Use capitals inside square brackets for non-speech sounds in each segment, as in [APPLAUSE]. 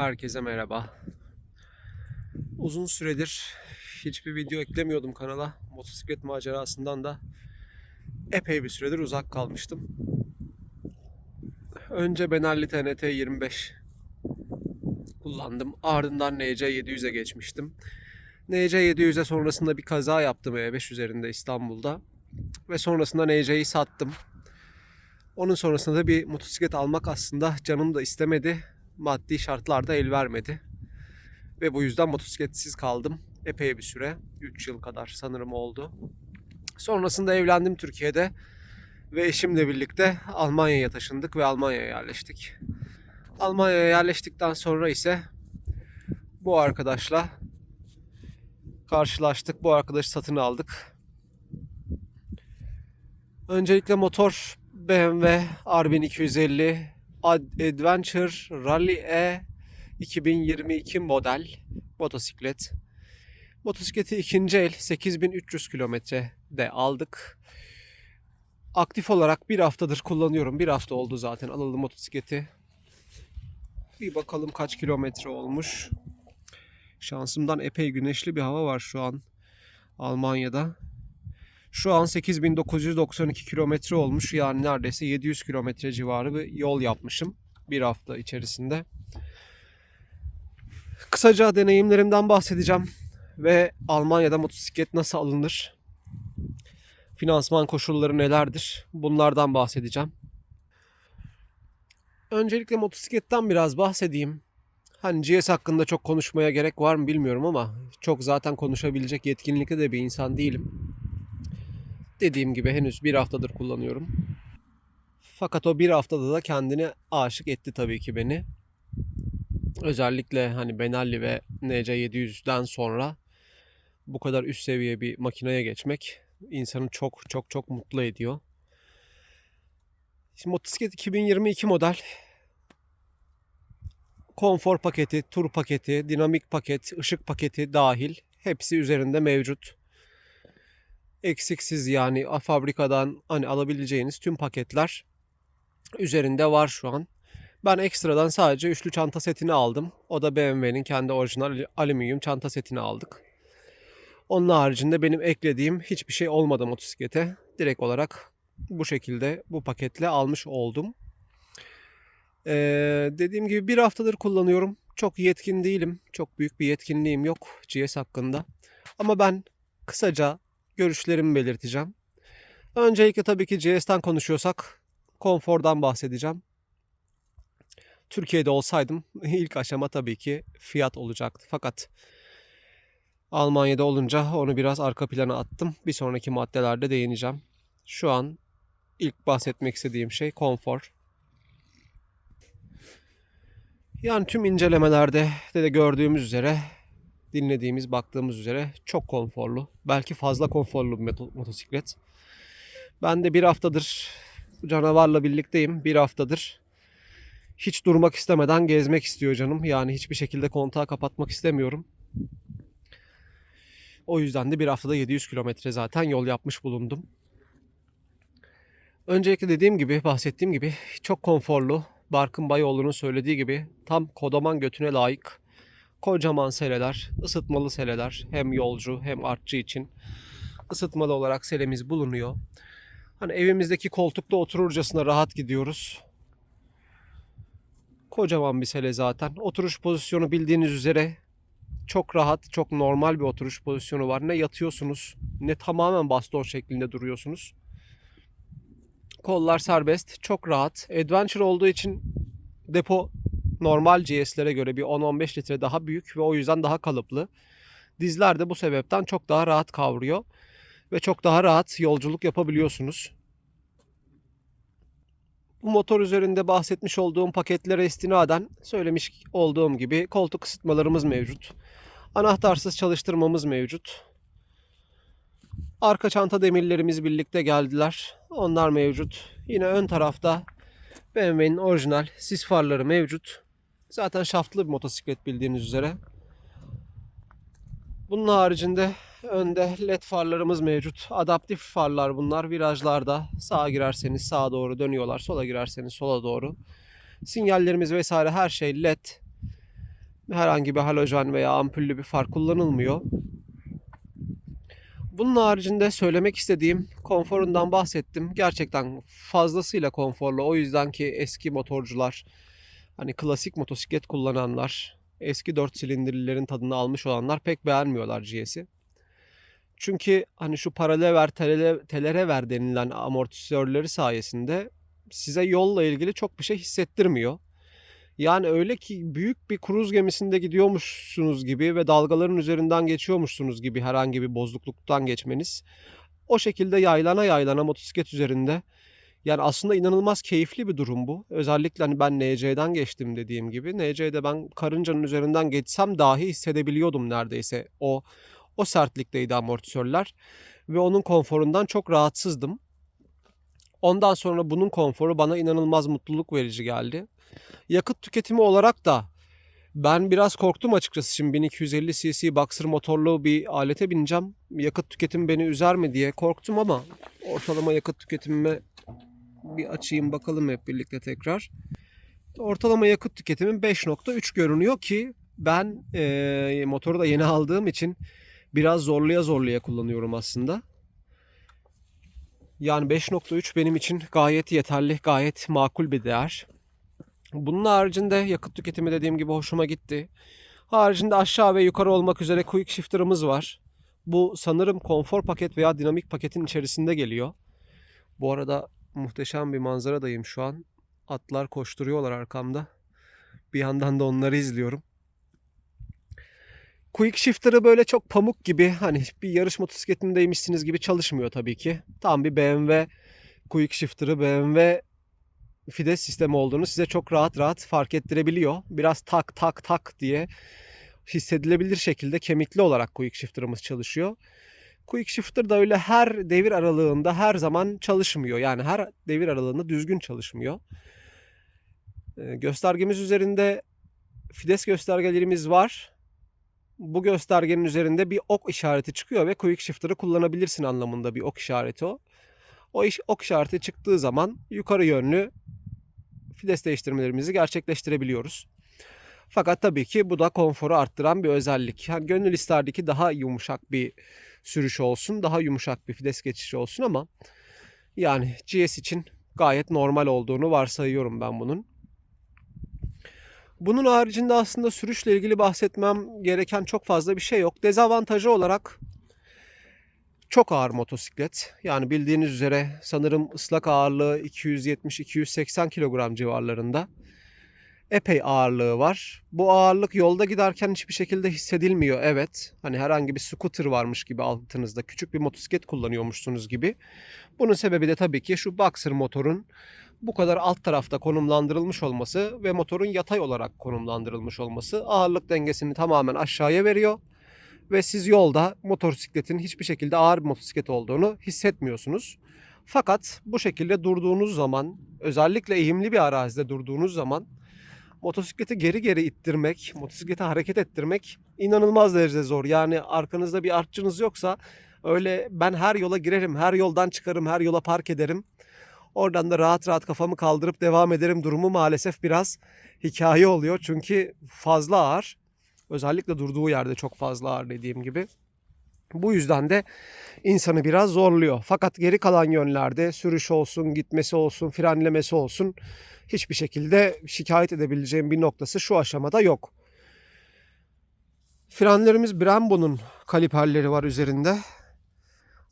Herkese merhaba. Uzun süredir hiçbir video eklemiyordum kanala. Motosiklet macerasından da epey bir süredir uzak kalmıştım. Önce Benelli TNT 25 kullandım. Ardından NC 700'e geçmiştim. NC 700'e sonrasında bir kaza yaptım E5 üzerinde İstanbul'da. Ve sonrasında NC'yi sattım. Onun sonrasında da bir motosiklet almak aslında canım da istemedi maddi şartlar da el vermedi. Ve bu yüzden motosikletsiz kaldım. Epey bir süre. 3 yıl kadar sanırım oldu. Sonrasında evlendim Türkiye'de. Ve eşimle birlikte Almanya'ya taşındık ve Almanya'ya yerleştik. Almanya'ya yerleştikten sonra ise bu arkadaşla karşılaştık. Bu arkadaşı satın aldık. Öncelikle motor BMW R1250 Ad- Adventure Rally E 2022 model motosiklet. Motosikleti ikinci el 8300 kilometrede aldık. Aktif olarak bir haftadır kullanıyorum. Bir hafta oldu zaten alalı motosikleti. Bir bakalım kaç kilometre olmuş. Şansımdan epey güneşli bir hava var şu an Almanya'da. Şu an 8992 kilometre olmuş. Yani neredeyse 700 kilometre civarı bir yol yapmışım bir hafta içerisinde. Kısaca deneyimlerimden bahsedeceğim ve Almanya'da motosiklet nasıl alınır? Finansman koşulları nelerdir? Bunlardan bahsedeceğim. Öncelikle motosikletten biraz bahsedeyim. Hani GS hakkında çok konuşmaya gerek var mı bilmiyorum ama çok zaten konuşabilecek yetkinlikte de bir insan değilim. Dediğim gibi henüz bir haftadır kullanıyorum. Fakat o bir haftada da kendine aşık etti tabii ki beni. Özellikle hani Benelli ve NC700'den sonra bu kadar üst seviye bir makineye geçmek insanı çok çok çok mutlu ediyor. Şimdi motosiklet 2022 model. Konfor paketi, tur paketi, dinamik paket, ışık paketi dahil hepsi üzerinde mevcut eksiksiz yani fabrikadan hani alabileceğiniz tüm paketler üzerinde var şu an. Ben ekstradan sadece üçlü çanta setini aldım. O da BMW'nin kendi orijinal alüminyum çanta setini aldık. Onun haricinde benim eklediğim hiçbir şey olmadı motosiklete. Direkt olarak bu şekilde bu paketle almış oldum. Ee, dediğim gibi bir haftadır kullanıyorum. Çok yetkin değilim. Çok büyük bir yetkinliğim yok GS hakkında. Ama ben kısaca görüşlerimi belirteceğim. Öncelikle tabii ki GS'ten konuşuyorsak konfordan bahsedeceğim. Türkiye'de olsaydım [LAUGHS] ilk aşama tabii ki fiyat olacaktı. Fakat Almanya'da olunca onu biraz arka plana attım. Bir sonraki maddelerde değineceğim. Şu an ilk bahsetmek istediğim şey konfor. Yani tüm incelemelerde de, de gördüğümüz üzere dinlediğimiz, baktığımız üzere çok konforlu. Belki fazla konforlu bir moto- motosiklet. Ben de bir haftadır canavarla birlikteyim. Bir haftadır hiç durmak istemeden gezmek istiyor canım. Yani hiçbir şekilde kontağı kapatmak istemiyorum. O yüzden de bir haftada 700 kilometre zaten yol yapmış bulundum. Öncelikle dediğim gibi, bahsettiğim gibi çok konforlu. Barkın Bayoğlu'nun söylediği gibi tam kodaman götüne layık kocaman seleler, ısıtmalı seleler hem yolcu hem artçı için ısıtmalı olarak selemiz bulunuyor. Hani evimizdeki koltukta otururcasına rahat gidiyoruz. Kocaman bir sele zaten. Oturuş pozisyonu bildiğiniz üzere çok rahat, çok normal bir oturuş pozisyonu var. Ne yatıyorsunuz ne tamamen baston şeklinde duruyorsunuz. Kollar serbest, çok rahat. Adventure olduğu için depo normal GS'lere göre bir 10-15 litre daha büyük ve o yüzden daha kalıplı. Dizler de bu sebepten çok daha rahat kavruyor ve çok daha rahat yolculuk yapabiliyorsunuz. Bu motor üzerinde bahsetmiş olduğum paketlere istinaden söylemiş olduğum gibi koltuk ısıtmalarımız mevcut. Anahtarsız çalıştırmamız mevcut. Arka çanta demirlerimiz birlikte geldiler. Onlar mevcut. Yine ön tarafta BMW'nin orijinal sis farları mevcut. Zaten şaftlı bir motosiklet bildiğiniz üzere. Bunun haricinde önde led farlarımız mevcut. Adaptif farlar bunlar. Virajlarda sağa girerseniz sağa doğru dönüyorlar. Sola girerseniz sola doğru. Sinyallerimiz vesaire her şey led. Herhangi bir halojen veya ampullü bir far kullanılmıyor. Bunun haricinde söylemek istediğim konforundan bahsettim. Gerçekten fazlasıyla konforlu. O yüzden ki eski motorcular, hani klasik motosiklet kullananlar, eski 4 silindirlilerin tadını almış olanlar pek beğenmiyorlar GS'i. Çünkü hani şu paralever, telere, telerever denilen amortisörleri sayesinde size yolla ilgili çok bir şey hissettirmiyor. Yani öyle ki büyük bir kruz gemisinde gidiyormuşsunuz gibi ve dalgaların üzerinden geçiyormuşsunuz gibi herhangi bir bozukluktan geçmeniz. O şekilde yaylana yaylana motosiklet üzerinde. Yani aslında inanılmaz keyifli bir durum bu. Özellikle hani ben NC'den geçtim dediğim gibi. NC'de ben karıncanın üzerinden geçsem dahi hissedebiliyordum neredeyse. O o sertlikteydi amortisörler ve onun konforundan çok rahatsızdım. Ondan sonra bunun konforu bana inanılmaz mutluluk verici geldi. Yakıt tüketimi olarak da ben biraz korktum açıkçası. Şimdi 1250 cc boxer motorlu bir alete bineceğim. Yakıt tüketimi beni üzer mi diye korktum ama ortalama yakıt tüketimime bir açayım bakalım hep birlikte tekrar. Ortalama yakıt tüketimim 5.3 görünüyor ki ben e, motoru da yeni aldığım için biraz zorluya zorluya kullanıyorum aslında. Yani 5.3 benim için gayet yeterli, gayet makul bir değer. Bunun haricinde yakıt tüketimi dediğim gibi hoşuma gitti. Haricinde aşağı ve yukarı olmak üzere quick shifter'ımız var. Bu sanırım konfor paket veya dinamik paketin içerisinde geliyor. Bu arada muhteşem bir manzaradayım şu an. Atlar koşturuyorlar arkamda. Bir yandan da onları izliyorum. Quick shifter'ı böyle çok pamuk gibi hani bir yarış motosikletindeymişsiniz gibi çalışmıyor tabii ki. Tam bir BMW quick shifter'ı BMW fides sistemi olduğunu size çok rahat rahat fark ettirebiliyor. Biraz tak tak tak diye hissedilebilir şekilde kemikli olarak quick shifter'ımız çalışıyor. Quick shifter da öyle her devir aralığında her zaman çalışmıyor. Yani her devir aralığında düzgün çalışmıyor. Ee, Göstergemiz üzerinde fides göstergelerimiz var. Bu göstergenin üzerinde bir ok işareti çıkıyor ve quick shifter'ı kullanabilirsin anlamında bir ok işareti o. O iş, ok işareti çıktığı zaman yukarı yönlü fides değiştirmelerimizi gerçekleştirebiliyoruz. Fakat tabii ki bu da konforu arttıran bir özellik. Yani gönül isterdi ki daha yumuşak bir sürüş olsun, daha yumuşak bir fides geçişi olsun ama yani GS için gayet normal olduğunu varsayıyorum ben bunun. Bunun haricinde aslında sürüşle ilgili bahsetmem gereken çok fazla bir şey yok. Dezavantajı olarak çok ağır motosiklet. Yani bildiğiniz üzere sanırım ıslak ağırlığı 270-280 kilogram civarlarında. Epey ağırlığı var. Bu ağırlık yolda giderken hiçbir şekilde hissedilmiyor. Evet. Hani herhangi bir scooter varmış gibi altınızda. Küçük bir motosiklet kullanıyormuşsunuz gibi. Bunun sebebi de tabii ki şu Boxer motorun bu kadar alt tarafta konumlandırılmış olması ve motorun yatay olarak konumlandırılmış olması ağırlık dengesini tamamen aşağıya veriyor ve siz yolda motosikletin hiçbir şekilde ağır bir motosiklet olduğunu hissetmiyorsunuz. Fakat bu şekilde durduğunuz zaman, özellikle eğimli bir arazide durduğunuz zaman motosikleti geri geri ittirmek, motosikleti hareket ettirmek inanılmaz derecede zor. Yani arkanızda bir artçınız yoksa öyle ben her yola girerim, her yoldan çıkarım, her yola park ederim. Oradan da rahat rahat kafamı kaldırıp devam ederim durumu maalesef biraz hikaye oluyor. Çünkü fazla ağır. Özellikle durduğu yerde çok fazla ağır dediğim gibi. Bu yüzden de insanı biraz zorluyor. Fakat geri kalan yönlerde sürüş olsun, gitmesi olsun, frenlemesi olsun hiçbir şekilde şikayet edebileceğim bir noktası şu aşamada yok. Frenlerimiz Brembo'nun kaliperleri var üzerinde.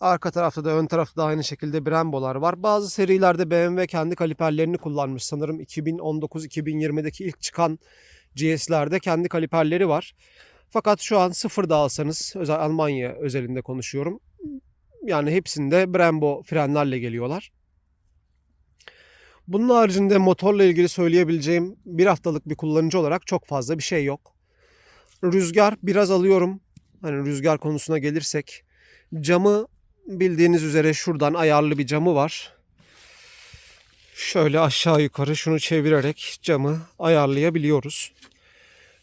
Arka tarafta da ön tarafta da aynı şekilde Brembo'lar var. Bazı serilerde BMW kendi kaliperlerini kullanmış. Sanırım 2019-2020'deki ilk çıkan GS'lerde kendi kaliperleri var. Fakat şu an sıfır da alsanız, özel Almanya özelinde konuşuyorum. Yani hepsinde Brembo frenlerle geliyorlar. Bunun haricinde motorla ilgili söyleyebileceğim bir haftalık bir kullanıcı olarak çok fazla bir şey yok. Rüzgar biraz alıyorum. Hani rüzgar konusuna gelirsek camı bildiğiniz üzere şuradan ayarlı bir camı var. Şöyle aşağı yukarı şunu çevirerek camı ayarlayabiliyoruz.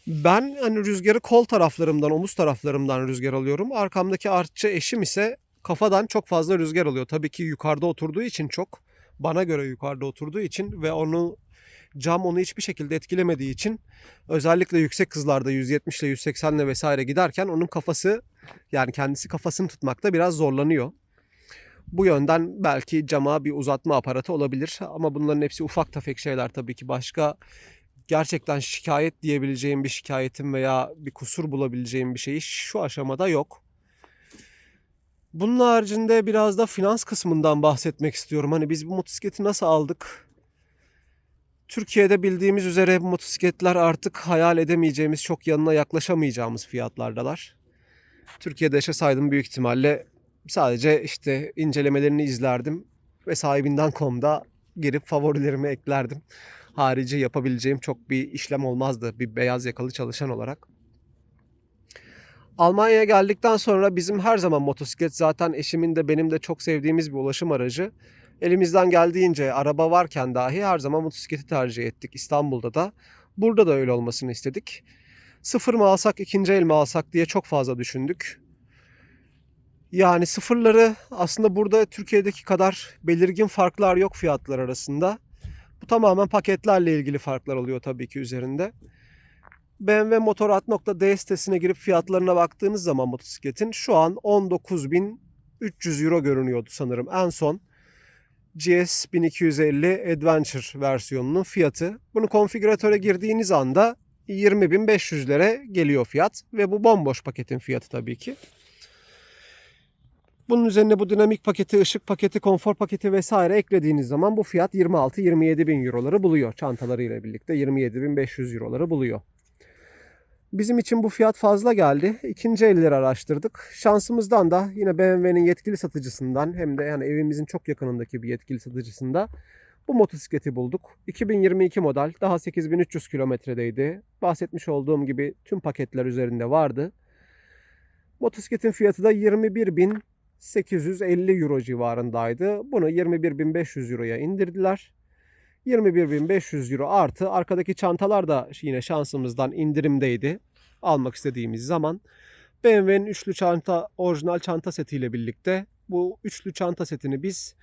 Ben hani rüzgarı kol taraflarımdan, omuz taraflarımdan rüzgar alıyorum. Arkamdaki artçı eşim ise kafadan çok fazla rüzgar alıyor. Tabii ki yukarıda oturduğu için çok. Bana göre yukarıda oturduğu için ve onu Cam onu hiçbir şekilde etkilemediği için özellikle yüksek hızlarda 170 ile 180 ile vesaire giderken onun kafası yani kendisi kafasını tutmakta biraz zorlanıyor. Bu yönden belki cama bir uzatma aparatı olabilir ama bunların hepsi ufak tefek şeyler tabii ki başka gerçekten şikayet diyebileceğim bir şikayetim veya bir kusur bulabileceğim bir şey şu aşamada yok. Bunun haricinde biraz da finans kısmından bahsetmek istiyorum. Hani biz bu motosikleti nasıl aldık? Türkiye'de bildiğimiz üzere bu motosikletler artık hayal edemeyeceğimiz, çok yanına yaklaşamayacağımız fiyatlardalar. Türkiye'de yaşasaydım büyük ihtimalle sadece işte incelemelerini izlerdim ve sahibinden.com'da girip favorilerimi eklerdim. Harici yapabileceğim çok bir işlem olmazdı bir beyaz yakalı çalışan olarak. Almanya'ya geldikten sonra bizim her zaman motosiklet zaten eşimin de benim de çok sevdiğimiz bir ulaşım aracı. Elimizden geldiğince araba varken dahi her zaman motosikleti tercih ettik İstanbul'da da. Burada da öyle olmasını istedik. Sıfır mı alsak ikinci el mi alsak diye çok fazla düşündük. Yani sıfırları aslında burada Türkiye'deki kadar belirgin farklar yok fiyatlar arasında. Bu tamamen paketlerle ilgili farklar oluyor tabii ki üzerinde. BMW Motorrad.d sitesine girip fiyatlarına baktığınız zaman motosikletin şu an 19.300 euro görünüyordu sanırım en son. GS 1250 Adventure versiyonunun fiyatı. Bunu konfigüratöre girdiğiniz anda 20.500'lere geliyor fiyat ve bu bomboş paketin fiyatı tabii ki. Bunun üzerine bu dinamik paketi, ışık paketi, konfor paketi vesaire eklediğiniz zaman bu fiyat 26-27 bin euroları buluyor. Çantalarıyla birlikte 27.500 euroları buluyor. Bizim için bu fiyat fazla geldi. İkinci elleri araştırdık. Şansımızdan da yine BMW'nin yetkili satıcısından hem de yani evimizin çok yakınındaki bir yetkili satıcısında bu motosikleti bulduk. 2022 model daha 8300 kilometredeydi. Bahsetmiş olduğum gibi tüm paketler üzerinde vardı. Motosikletin fiyatı da 21.850 euro civarındaydı. Bunu 21.500 euroya indirdiler. 21.500 euro artı arkadaki çantalar da yine şansımızdan indirimdeydi. Almak istediğimiz zaman. BMW'nin üçlü çanta orijinal çanta setiyle birlikte bu üçlü çanta setini biz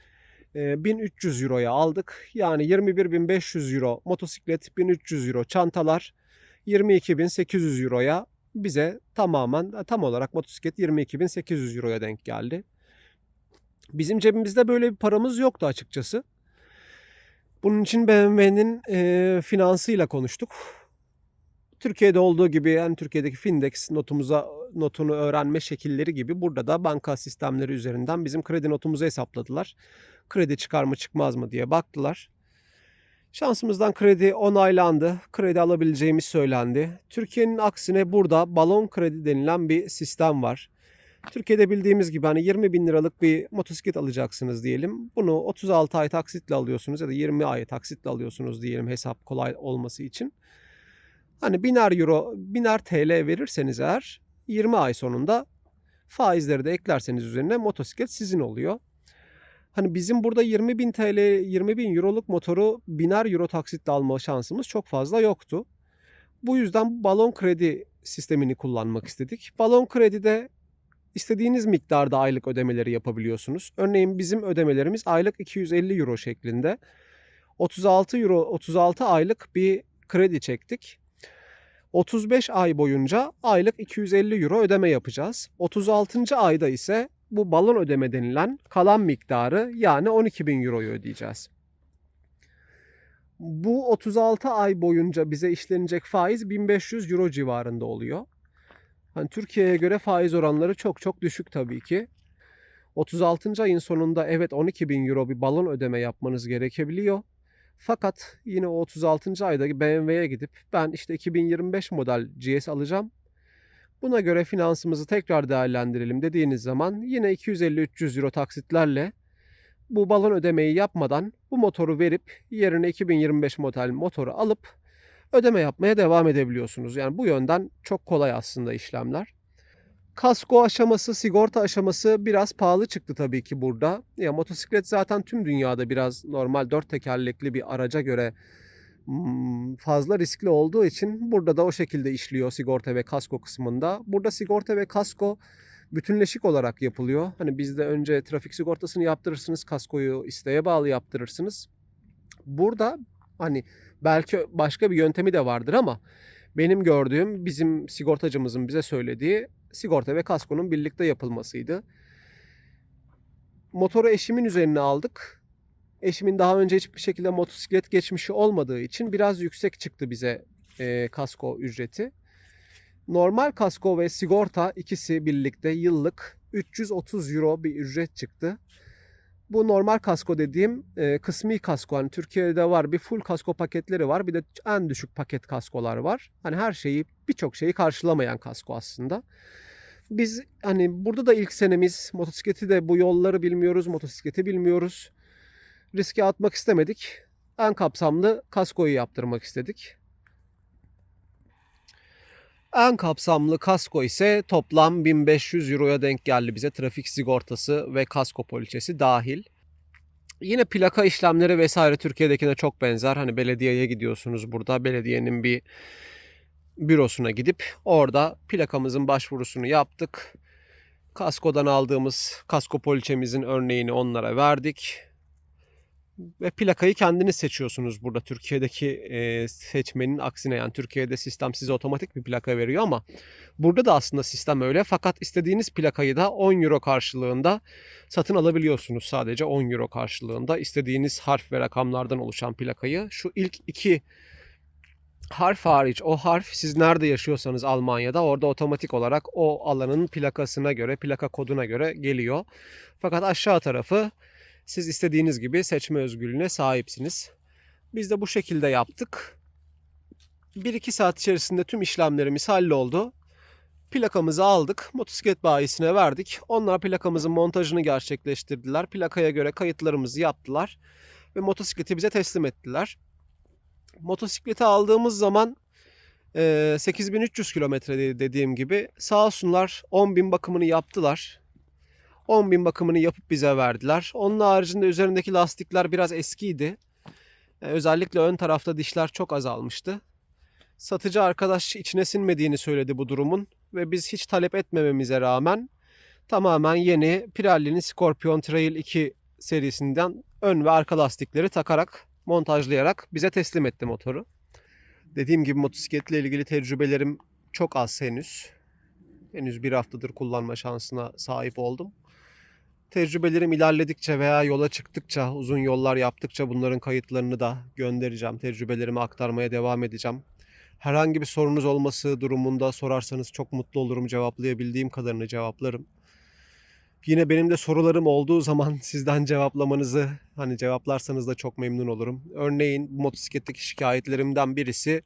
1300 euroya aldık. Yani 21.500 euro motosiklet, 1300 euro çantalar, 22.800 euroya bize tamamen tam olarak motosiklet 22.800 euroya denk geldi. Bizim cebimizde böyle bir paramız yoktu açıkçası. Bunun için BMW'nin e, finansıyla konuştuk. Türkiye'de olduğu gibi yani Türkiye'deki Findex notumuza notunu öğrenme şekilleri gibi burada da banka sistemleri üzerinden bizim kredi notumuzu hesapladılar. Kredi çıkar mı çıkmaz mı diye baktılar. Şansımızdan kredi onaylandı. Kredi alabileceğimiz söylendi. Türkiye'nin aksine burada balon kredi denilen bir sistem var. Türkiye'de bildiğimiz gibi hani 20 bin liralık bir motosiklet alacaksınız diyelim. Bunu 36 ay taksitle alıyorsunuz ya da 20 ay taksitle alıyorsunuz diyelim hesap kolay olması için. Hani biner euro, biner TL verirseniz eğer 20 ay sonunda faizleri de eklerseniz üzerine motosiklet sizin oluyor. Hani bizim burada 20 bin TL, 20 bin euroluk motoru biner euro taksitle alma şansımız çok fazla yoktu. Bu yüzden balon kredi sistemini kullanmak istedik. Balon kredide istediğiniz miktarda aylık ödemeleri yapabiliyorsunuz. Örneğin bizim ödemelerimiz aylık 250 euro şeklinde. 36 euro 36 aylık bir kredi çektik. 35 ay boyunca aylık 250 euro ödeme yapacağız. 36. ayda ise bu balon ödeme denilen kalan miktarı yani 12 bin euroyu ödeyeceğiz. Bu 36 ay boyunca bize işlenecek faiz 1500 euro civarında oluyor. Hani Türkiye'ye göre faiz oranları çok çok düşük tabii ki. 36. ayın sonunda evet 12 bin euro bir balon ödeme yapmanız gerekebiliyor. Fakat yine o 36. ayda BMW'ye gidip ben işte 2025 model GS alacağım. Buna göre finansımızı tekrar değerlendirelim dediğiniz zaman yine 250-300 euro taksitlerle bu balon ödemeyi yapmadan bu motoru verip yerine 2025 model motoru alıp ödeme yapmaya devam edebiliyorsunuz. Yani bu yönden çok kolay aslında işlemler. Kasko aşaması, sigorta aşaması biraz pahalı çıktı tabii ki burada. Ya motosiklet zaten tüm dünyada biraz normal dört tekerlekli bir araca göre fazla riskli olduğu için burada da o şekilde işliyor sigorta ve kasko kısmında. Burada sigorta ve kasko bütünleşik olarak yapılıyor. Hani bizde önce trafik sigortasını yaptırırsınız, kaskoyu isteğe bağlı yaptırırsınız. Burada hani Belki başka bir yöntemi de vardır ama benim gördüğüm bizim sigortacımızın bize söylediği sigorta ve kaskonun birlikte yapılmasıydı. Motoru eşimin üzerine aldık. Eşimin daha önce hiçbir şekilde motosiklet geçmişi olmadığı için biraz yüksek çıktı bize e, kasko ücreti. Normal kasko ve sigorta ikisi birlikte yıllık 330 euro bir ücret çıktı. Bu normal kasko dediğim e, kısmi kasko. Hani Türkiye'de var bir full kasko paketleri var. Bir de en düşük paket kaskolar var. Hani her şeyi birçok şeyi karşılamayan kasko aslında. Biz hani burada da ilk senemiz motosikleti de bu yolları bilmiyoruz. Motosikleti bilmiyoruz. Riske atmak istemedik. En kapsamlı kaskoyu yaptırmak istedik. En kapsamlı kasko ise toplam 1500 euroya denk geldi bize. Trafik sigortası ve kasko poliçesi dahil. Yine plaka işlemleri vesaire Türkiye'dekine çok benzer. Hani belediyeye gidiyorsunuz burada. Belediyenin bir bürosuna gidip orada plakamızın başvurusunu yaptık. Kaskodan aldığımız kasko poliçemizin örneğini onlara verdik. Ve plakayı kendiniz seçiyorsunuz burada. Türkiye'deki e, seçmenin aksine yani Türkiye'de sistem size otomatik bir plaka veriyor ama burada da aslında sistem öyle. Fakat istediğiniz plakayı da 10 euro karşılığında satın alabiliyorsunuz. Sadece 10 euro karşılığında istediğiniz harf ve rakamlardan oluşan plakayı. Şu ilk iki harf hariç o harf siz nerede yaşıyorsanız Almanya'da orada otomatik olarak o alanın plakasına göre plaka koduna göre geliyor. Fakat aşağı tarafı siz istediğiniz gibi seçme özgürlüğüne sahipsiniz. Biz de bu şekilde yaptık. 1-2 saat içerisinde tüm işlemlerimiz halloldu. Plakamızı aldık, motosiklet bayisine verdik. Onlar plakamızın montajını gerçekleştirdiler. Plakaya göre kayıtlarımızı yaptılar ve motosikleti bize teslim ettiler. Motosikleti aldığımız zaman e, 8300 kilometre dediğim gibi sağ olsunlar 10.000 bakımını yaptılar. 10 bin bakımını yapıp bize verdiler. Onun haricinde üzerindeki lastikler biraz eskiydi. Ee, özellikle ön tarafta dişler çok azalmıştı. Satıcı arkadaş içine sinmediğini söyledi bu durumun ve biz hiç talep etmememize rağmen tamamen yeni Pirelli'nin Scorpion Trail 2 serisinden ön ve arka lastikleri takarak montajlayarak bize teslim etti motoru. Dediğim gibi motosikletle ilgili tecrübelerim çok az henüz. Henüz bir haftadır kullanma şansına sahip oldum. Tecrübelerim ilerledikçe veya yola çıktıkça, uzun yollar yaptıkça bunların kayıtlarını da göndereceğim. Tecrübelerimi aktarmaya devam edeceğim. Herhangi bir sorunuz olması durumunda sorarsanız çok mutlu olurum. Cevaplayabildiğim kadarını cevaplarım. Yine benim de sorularım olduğu zaman [LAUGHS] sizden cevaplamanızı hani cevaplarsanız da çok memnun olurum. Örneğin motosikletteki şikayetlerimden birisi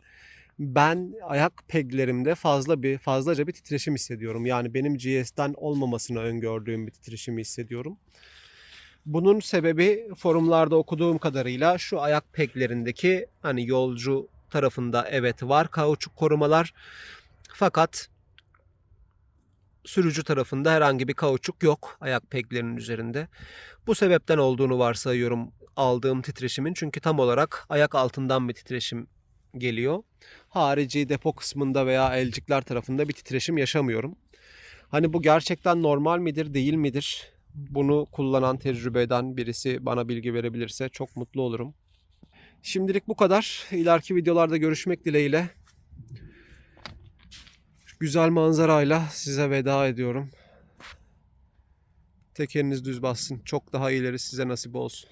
ben ayak peglerimde fazla bir fazlaca bir titreşim hissediyorum. Yani benim GS'den olmamasını öngördüğüm bir titreşimi hissediyorum. Bunun sebebi forumlarda okuduğum kadarıyla şu ayak peglerindeki hani yolcu tarafında evet var kauçuk korumalar. Fakat sürücü tarafında herhangi bir kauçuk yok ayak peglerinin üzerinde. Bu sebepten olduğunu varsayıyorum aldığım titreşimin. Çünkü tam olarak ayak altından bir titreşim geliyor. Harici depo kısmında veya elcikler tarafında bir titreşim yaşamıyorum. Hani bu gerçekten normal midir, değil midir? Bunu kullanan tecrübeden birisi bana bilgi verebilirse çok mutlu olurum. Şimdilik bu kadar. İleriki videolarda görüşmek dileğiyle. Güzel manzarayla size veda ediyorum. Tekeriniz düz bassın. Çok daha iyileri size nasip olsun.